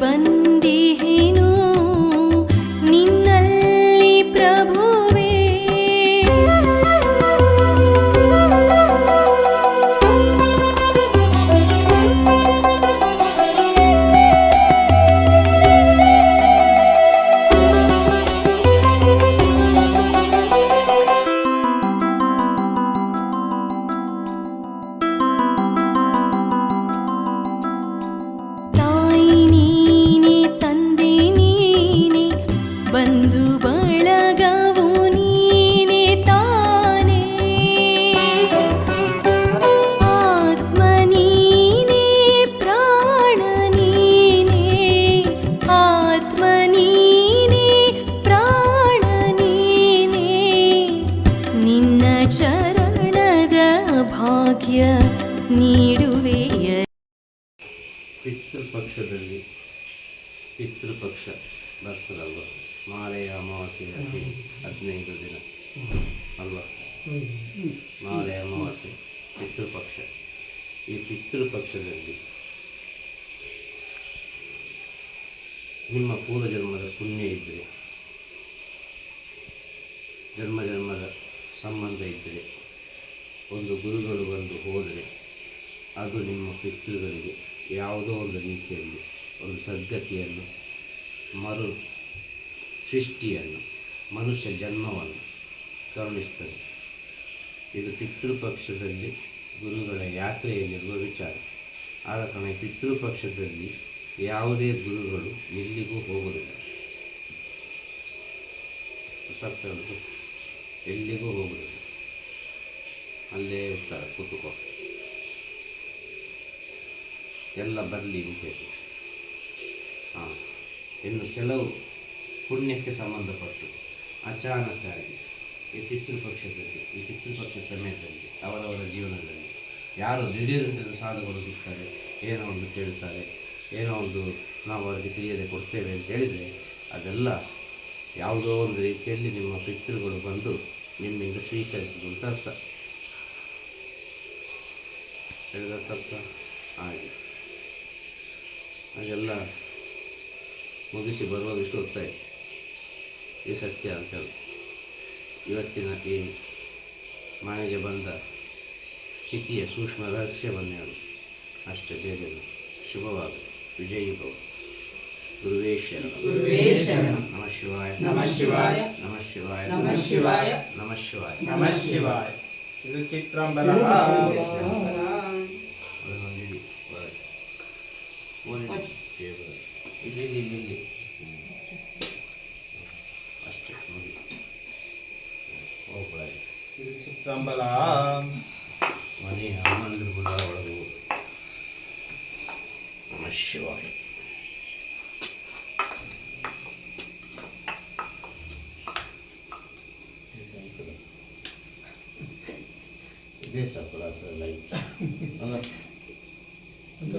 சிவன் ಪಿತೃಪಕ್ಷ ಬರ್ತದಲ್ವ ಮಾಲೆಯ ಅಮಾವಾಸ್ಯೆ ಹದಿನೈದು ದಿನ. ಅಲ್ವಾ? ಮಾಲೆ ಅಮಾವಾಸ್ಯೆ ಪಿತೃಪಕ್ಷ. ಈ ಪಿತೃಪಕ್ಷದಲ್ಲಿ ನಿಮ್ಮ ಪೂರ್ವ ಜನ್ಮದ ಪುಣ್ಯ ಇದ್ದರೆ ಜನ್ಮ ಜನ್ಮದ ಸಂಬಂಧ ಇದ್ದರೆ, ಒಂದು ಗುರುಗಳು ಬಂದು ಹೋದರೆ, ಅದು ನಿಮ್ಮ ಪಿತೃಗಳಿಗೆ ಯಾವುದೋ ಒಂದು ರೀತಿಯಲ್ಲಿ, ಒಂದು ಸದ್ಗತಿಯನ್ನು ಮರು ಸೃಷ್ಟಿಯನ್ನು, ಮನುಷ್ಯ ಜನ್ಮವನ್ನು ಕರುಣಿಸ್ತದೆ. ಇದು ಪಿತೃಪಕ್ಷದಲ್ಲಿ ಗುರುಗಳ ಯಾತ್ರೆಯಲ್ಲಿರುವ ವಿಚಾರ. ಆದ ಕಾರಣ ಪಿತೃಪಕ್ಷದಲ್ಲಿ ಯಾವುದೇ ಗುರುಗಳು ಎಲ್ಲಿಗೂ ಹೋಗುವುದಿಲ್ಲ. ಉಂಟು? ಎಲ್ಲಿಗೂ ಹೋಗುವುದಿಲ್ಲ. ಅಲ್ಲೇ ಇರ್ತಾರೆ, ಕೂತುಕೋ. ಎಲ್ಲ ಬರಲಿ ಅಂತ ಹೇಳಿ. ಹಾಂ. ಇನ್ನು ಕೆಲವು ಪುಣ್ಯಕ್ಕೆ ಸಂಬಂಧಪಟ್ಟು ಅಚಾನಕ್ಕಾಗಿ ಈ ಪಿತೃಪಕ್ಷದಲ್ಲಿ ಈ ಪಿತೃಪಕ್ಷ ಸಮಯದಲ್ಲಿ ಅವರವರ ಜೀವನದಲ್ಲಿ ಯಾರು ದಿಢೀರಂತೆ ಸಾಧುಗಳು ಸಿಗ್ತಾರೆ, ಏನೋ ಒಂದು ಕೇಳ್ತಾರೆ, ಏನೋ ಒಂದು ನಾವು ಅವರಿಗೆ ತಿಳಿಯದೆ ಕೊಡ್ತೇವೆ ಅಂತ ಹೇಳಿದರೆ ಅದೆಲ್ಲ ಯಾವುದೋ ಒಂದು ರೀತಿಯಲ್ಲಿ ನಿಮ್ಮ ಪಿತೃಗಳು ಬಂದು ನಿಮ್ಮಿಂದ ಸ್ವೀಕರಿಸಿದ್ರು ಅಂತ ಅರ್ಥ. ಹೇಳಿದ ತರ್ಥ ಹಾಗೆ. ಹಾಗೆಲ್ಲ ಮುಗಿಸಿ ಬರುವಾಗ ಇಷ್ಟು ಹೊತ್ತಾಯಿತು ಈ ಸತ್ಯ ಅಂತ ಹೇಳಿ. ಇವತ್ತಿನ ಈ ಮನೆಗೆ ಬಂದ ಸ್ಥಿತಿಯ ಸೂಕ್ಷ್ಮ ರಹಸ್ಯವನ್ನು ಹೇಳು. ಅಷ್ಟೇ ಬೇರೆ ಶುಭವಾಗ ವಿಜಯೀ ಭವ ಗುರುವೇ ಶರಣ. ಗುರುವೇ ಶರಣ. ನಮಃ ಶಿವಾಯ. ನಮಃ ಶಿವಾಯ. ನಮಃ ಶಿವಾಯ. ನಮಃ ಶಿವಾಯ. ನಮಃ ಶಿವಾಯ. ನಮಃ ಶಿವಾಯ. ಇದು ಚಿತ್ರಾಂಬಲ ಅದನ್ನೊಂದು ಇಡಿ ಹೊರಗೆ. ಓದಿಡಿ. ದೇವರು. ಇಲ್ಲಿ ಇಲ್ಲಿ ಇಲ್ಲಿ ಇಲ್ಲಿ ಹ್ಮ್. ಅಷ್ಟೇ ನೋಡಿ ಹೋಗ್ಬಾರ್ದು ಇದು ಚಿತ್ರಾಂಬಲ ಮನೆ ಹನುಮಂದ್ರ ಗುಡ ಒಳಗೆ ಹೋಗು. ನಮಃ ಶಿವಾಯ ಇದೇ ಸಾಕು ಲೈಟ್ ಅಲ್ಲ ಅದು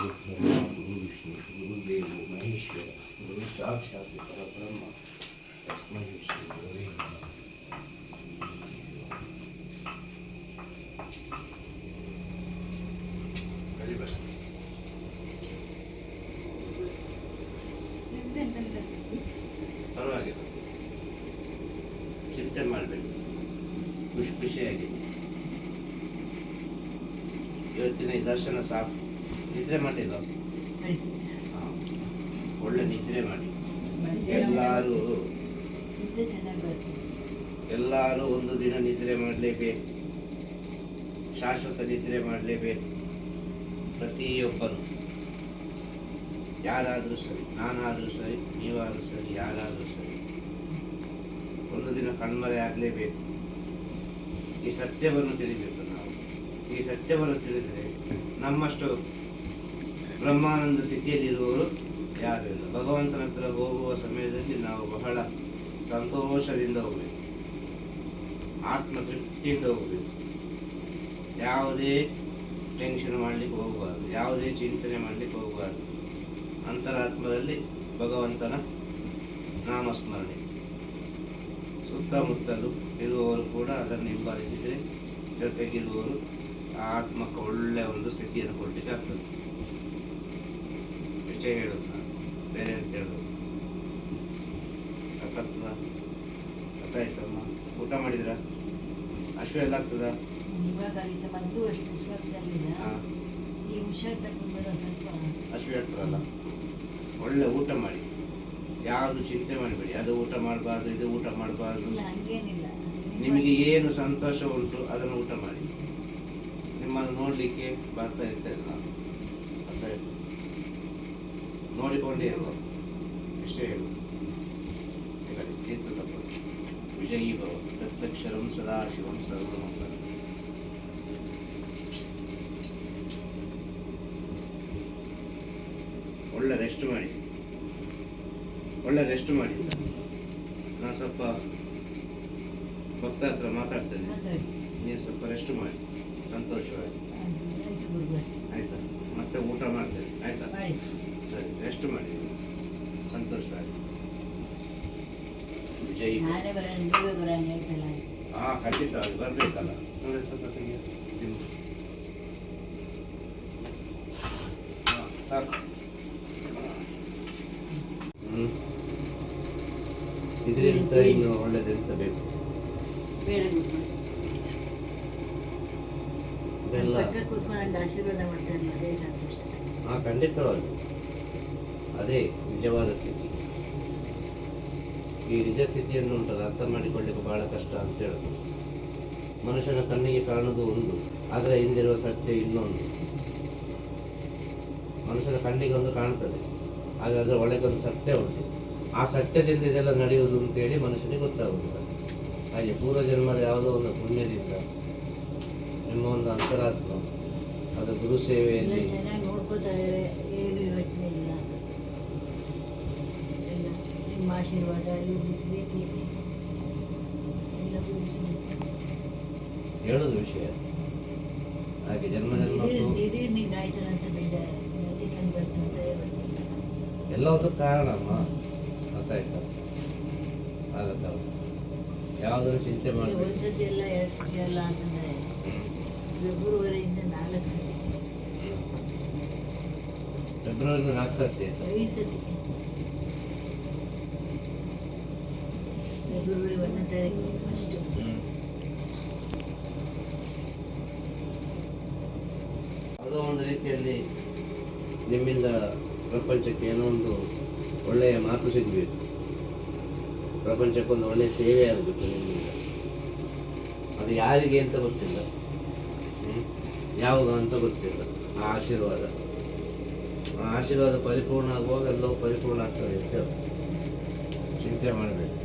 gurur duyma, gurur işte, gurur değil bu, ben hiç böyle. Gurur ise aç yaz Kuş bir şeye gidiyor. Yöntene daşına sahip ನಿದ್ರೆ ಮಾಡಿಲ್ಲ ಒಳ್ಳೆ ನಿದ್ರೆ ಮಾಡಿ. ಎಲ್ಲರೂ ಎಲ್ಲರೂ ಒಂದು ದಿನ ನಿದ್ರೆ ಮಾಡಲೇಬೇಕು. ಶಾಶ್ವತ ನಿದ್ರೆ ಮಾಡಲೇಬೇಕು. ಪ್ರತಿಯೊಬ್ಬರು. ಯಾರಾದರೂ ಸರಿ ನಾನಾದರೂ ಸರಿ ನೀವಾದರೂ ಸರಿ ಯಾರಾದರೂ ಸರಿ. ಒಂದು ದಿನ ಕಣ್ಮರೆ ಆಗಲೇಬೇಕು. ಈ ಸತ್ಯವನ್ನು ತಿಳಿಬೇಕು ನಾವು. ಈ ಸತ್ಯವನ್ನು ತಿಳಿದರೆ ನಮ್ಮಷ್ಟು ಬ್ರಹ್ಮಾನಂದ ಸ್ಥಿತಿಯಲ್ಲಿರುವವರು ಯಾರು ಇಲ್ಲ. ಭಗವಂತನ ಹತ್ರ ಹೋಗುವ ಸಮಯದಲ್ಲಿ ನಾವು ಬಹಳ ಸಂತೋಷದಿಂದ ಹೋಗಬೇಕು. ಆತ್ಮತೃಪ್ತಿಯಿಂದ ಹೋಗಬೇಕು. ಯಾವುದೇ ಟೆನ್ಷನ್ ಮಾಡಲಿಕ್ಕೆ ಹೋಗಬಾರ್ದು. ಯಾವುದೇ ಚಿಂತನೆ ಮಾಡಲಿಕ್ಕೆ ಹೋಗಬಾರ್ದು. ಅಂತರಾತ್ಮದಲ್ಲಿ ಭಗವಂತನ ನಾಮಸ್ಮರಣೆ. ಸುತ್ತಮುತ್ತಲು ಇರುವವರು ಕೂಡ ಅದನ್ನು ಹಿಂಬಾಲಿಸಿದರೆ ಜೊತೆಗಿರುವವರು ಆ ಆತ್ಮಕ್ಕೆ ಒಳ್ಳೆಯ ಒಂದು ಸ್ಥಿತಿಯನ್ನು ಕೊಡಲಿಕ್ಕೆ ಆಗ್ತದೆ. ಇಷ್ಟೇ ಹೇಳೋದು ಬೇರೆ ಅಂತ ಹೇಳೋದು. ಅರ್ಥ ಆಯ್ತಮ್ಮ ಊಟ ಮಾಡಿದ್ರ? ಅಶ್ವ ಎಲ್ಲ ಆಗ್ತದ ಇವಾಗ ಅಲ್ಲಿಂದ ಮೊದಲು ಅಷ್ಟು ಸ್ವರ್ಗದಲ್ಲಿಲ್ಲ ಈ ಹುಷಾರ್ ತಗೊಂಡ್ಬಿಡೋ ಸ್ವಲ್ಪ ಹಸಿವೆ ಆಗ್ತದಲ್ಲ? ಒಳ್ಳೆ ಊಟ ಮಾಡಿ. ಯಾವುದು ಚಿಂತೆ ಮಾಡಬೇಡಿ. ಅದು ಊಟ ಮಾಡಬಾರ್ದು ಇದು ಊಟ ಮಾಡಬಾರ್ದು. ಹಂಗೇನಿಲ್ಲ. ನಿಮಗೆ ಏನು ಸಂತೋಷ ಉಂಟು ಅದನ್ನು ಊಟ ಮಾಡಿ. ನಿಮ್ಮನ್ನು ನೋಡಲಿಕ್ಕೆ ಬರ್ತಾ ಇರ್ತೇನೆ ನಾನು ನೋಡಿಕೊಂಡೇ ಇರುವ ಇಷ್ಟೇ ಹೇಳು ತೀರ್ಥ ತಪ್ಪು. ವಿಜಯೀ ಭವ ಸತ್ಯಕ್ಷರಂ ಸದಾಶಿವಂ ಸರ್ವಂ ಒಳ್ಳೆ ರೆಸ್ಟ್ ಮಾಡಿ? ಒಳ್ಳೆ ರೆಸ್ಟ್ ಮಾಡಿ? ನಾನು ಸ್ವಲ್ಪ ಭಕ್ತ ಹತ್ರ ಮಾತಾಡ್ತೇನೆ. ನೀವು ಸ್ವಲ್ಪ ರೆಸ್ಟ್ ಮಾಡಿ. ಸಂತೋಷವಾಗಿ. ಆಯ್ತಾ? ಮತ್ತೆ ಊಟ ಮಾಡ್ತೇನೆ ಆಯ್ತಾ? ಸರಿ ರೆಸ್ಟ್ ಮಾಡಿ. ಸಂತೋಷವಾಗಿ. ವಿಜಯ್ ಹಾ ಖಂಡಿತವಾಗಿ ಬರಬೇಕಲ್ಲ. ನೋಡಿ ಸ್ವಲ್ಪ ತೆಗಿ ಸರ್ ಹಾ, ಸಾಕು. ಹ್ಮ್. ಇದರಿಂದ ಇನ್ನು ಒಳ್ಳೇದೆಂತ ಬೇಕು. ಇದೆಲ್ಲ ಪಕ್ಕ ಕೂತ್ಕೊಂಡು ನಂಗೆ ಆಶೀರ್ವಾದ ಮಾಡ್ತಾ ಇರಲಿಲ್ಲ ಅದೇ ಸಂತೋಷ. ಹಾ ಖಂಡಿತವಾಗಿ. ಅದೇ ನಿಜವಾದ ಸ್ಥಿತಿ. ಈ ನಿಜ ಸ್ಥಿತಿಯನ್ನು ಉಂಟದ ಅರ್ಥ ಮಾಡಿಕೊಳ್ಳಿಕ್ಕೆ ಬಹಳ ಕಷ್ಟ ಅಂತ ಹೇಳುದು. ಮನುಷ್ಯನ ಕಣ್ಣಿಗೆ ಕಾಣುವುದು ಒಂದು ಆದರೆ ಹಿಂದಿರುವ ಸತ್ಯ ಇನ್ನೊಂದು. ಮನುಷ್ಯನ ಕಣ್ಣಿಗೆ ಒಂದು ಕಾಣ್ತದೆ ಅದರ ಒಳಗೊಂದು ಸತ್ಯ ಉಂಟು. ಆ ಸತ್ಯದಿಂದ ಇದೆಲ್ಲ ನಡೆಯುವುದು ಅಂತೇಳಿ ಮನುಷ್ಯನಿಗೆ ಗೊತ್ತಾಗುವುದಿಲ್ಲ. ಹಾಗೆ ಪೂರ್ವ ಜನ್ಮದ ಯಾವುದೋ ಒಂದು ಪುಣ್ಯದಿಂದ ನಿಮ್ಮ ಒಂದು ಅಂತರಾತ್ಮ ಅದು ಗುರು ಸೇವೆಯಲ್ಲಿ. ಚೆನ್ನಾಗಿ ಏನು ಯೋಚನೆ ಇಲ್ಲ. ಎಲ್ಲ ನಿಮ್ಮ ಆಶೀರ್ವಾದ ಇವ್ರ ಪ್ರೀತಿ ಎಲ್ಲವೂ ಹೇಳೋದು ವಿಷಯ. ಹಾಗೆ ಜನ್ಮ ಜನ್ಮ ದಿಢೀರ್ ದಿಢೀರ್ ನಿಂಗೆ ಆಯ್ತಲ್ಲ ಅಂತ ಬೇಜಾರು ಬರ್ತು ಅಂತ ಗೊತ್ತಿಲ್ಲ ಗೊತ್ತಾಯ್ತಾ? ಆಗತ್ತಲ್ಲ. ಯಾವುದನ್ನು ಚಿಂತೆ ಮಾಡಿ ಒಂದು ಸತಿ ಎಲ್ಲ ಎರಡು ಸತಿ ಅಲ್ಲ ಅಂತಂದರೆ ಫೆಬ್ರವರಿಯಿಂದ ನಾಲ್ಕು ಸತಿ. ಫೆಬ್ರವರಿ ನಾಲ್ಕು ಸತಿ. ಐದು ಸತಿ. ಫೆಬ್ರವರಿ ಒಂದನೇ ತಾರೀಕು ಅಷ್ಟು. ಯಾವುದೋ ಒಂದು ರೀತಿಯಲ್ಲಿ ನಿಮ್ಮಿಂದ ಪ್ರಪಂಚಕ್ಕೆ ಏನೋ ಒಂದು ಒಳ್ಳೆಯ ಮಾತು ಸಿಗಬೇಕು. ಪ್ರಪಂಚಕ್ಕೊಂದು ಒಳ್ಳೆಯ ಸೇವೆ ಆಗಬೇಕು ನಿಮ್ಮಿಂದ. ಅದು ಯಾರಿಗೆ ಅಂತ ಗೊತ್ತಿಲ್ಲ? ಯಾವುದು ಅಂತ ಗೊತ್ತಿಲ್ಲ. ಆ ಆಶೀರ್ವಾದ. ಆ ಆಶೀರ್ವಾದ ಪರಿಪೂರ್ಣ ಆಗುವಾಗ ಎಲ್ಲವೂ ಪರಿಪೂರ್ಣ ಆಗ್ತದೆ ಅಂತ ಹೇಳಿ. ಚಿಂತೆ ಮಾಡಬೇಕು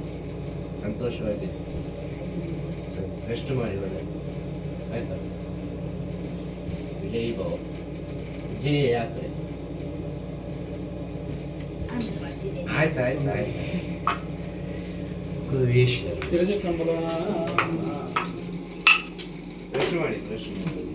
ಸಂತೋಷವಾಗಿ ರೆಸ್ಟ್ ಮಾಡಿ ಒಳ್ಳೆ ಆಯ್ತಾ? ವಿಜಯ್ ಭವ. ವಿಜಯ ಯಾತ್ರೆ. ಆಯ್ತು ಆಯ್ತು ಆಯ್ತು. ರೆಸ್ಟ್ ಮಾಡಿ ರೆಸ್ಟ್ ಮಾಡಿ.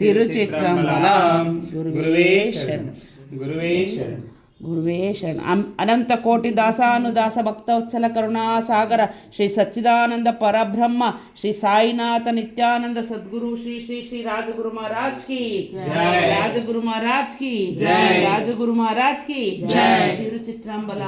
ಮಾತಾನ್ನಪೂರ್ಣೇಶ್ವರಿ ಜ್ಞಾನವೈರಾಗ್ಯ ಭಿಕ್ಷಾಂ ದೇಹಿ ತಿರುಚಿಟ್ರಂಬಲಂ ಗುರುವೇ ಶರಣ ಅಂ ಅನಂತ ಕೋಟಿ ದಾಸಾನುದಾಸ ಭಕ್ತವತ್ಸಲ ಕರುಣಾಸಾಗರ ಶ್ರೀ ಸಚ್ಚಿದಾನಂದ ಪರಬ್ರಹ್ಮ ಶ್ರೀ ಸಾಯಿನಾಥ ನಿತ್ಯಾನಂದ ಸದ್ಗುರು ಶ್ರೀ ಶ್ರೀ ಶ್ರೀ ರಾಜಗುರು ಮಹಾರಾಜ್ ಕಿ ರಾಜಗುರು ಮಹಾರಾಜ್ ಕಿ ರಾಜಗುರು ಮಹಾರಾಜ್ ಕಿ ತಿರುಚಿಟ್ರಂಬಲ